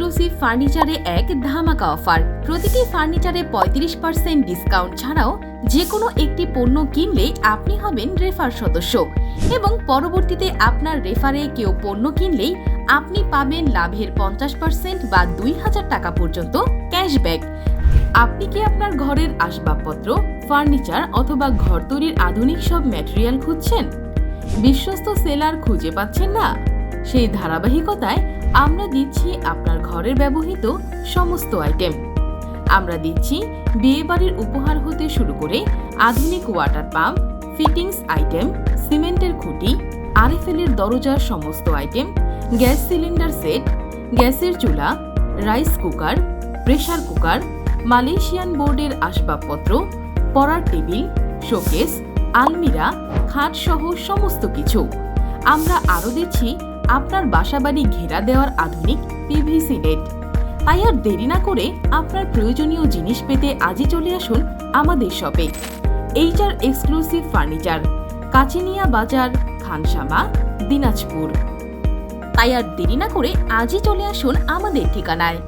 Exclusive ফার্নিচারে এক ধামাকা offer. প্রতিটি ফার্নিচারে পঁয়ত্রিশ পার্সেন্ট ডিসকাউন্ট ছাড়াও যে কোনো একটি পণ্য কিনলে আপনি হবেন রেফার সদস্য। এবং পরবর্তীতে আপনার রেফারে কেউ পণ্য কিনলেই আপনি পাবেন লাভের পঞ্চাশ পার্সেন্ট বা দুই হাজার টাকা পর্যন্ত ক্যাশব্যাক। আপনি কি আপনার ঘরের আসবাবপত্র, ফার্নিচার অথবা ঘর তৈরির আধুনিক সব ম্যাটেরিয়াল খুঁজছেন? বিশ্বস্ত সেলার খুঁজে পাচ্ছেন না? সেই ধারাবাহিকতায় আমরা দিচ্ছি আপনার ঘরের ব্যবহৃত সমস্ত আইটেম। আমরা দিচ্ছি বিয়েবাড়ির উপহার হতে শুরু করে আধুনিক ওয়াটার পাম্প, ফিটিংস আইটেম, সিমেন্টের খুঁটি, আরএফএলের দরজার সমস্ত আইটেম, গ্যাস সিলিন্ডার সেট, গ্যাসের চুলা, rice cooker, pressure cooker, Malaysian বোর্ডের আসবাবপত্র, পড়ার টেবিল, শোকেস, আলমিরা, খাট সহ সমস্ত কিছু। আমরা আরও দিচ্ছি আপনার বাসাবাড়ি ঘেরা দেওয়ার আধুনিক পিভিসি নেট তাই আর দেরি না করে আপনার প্রয়োজনীয় জিনিস পেতে আজই চলে আসুন আমাদের শপে এইচআর এক্সক্লুসিভ ফার্নিচার কাচিনিয়া বাজার, খানসামা, দিনাজপুর। তাই আর দেরি না করে আজই চলে আসুন আমাদের ঠিকানায়।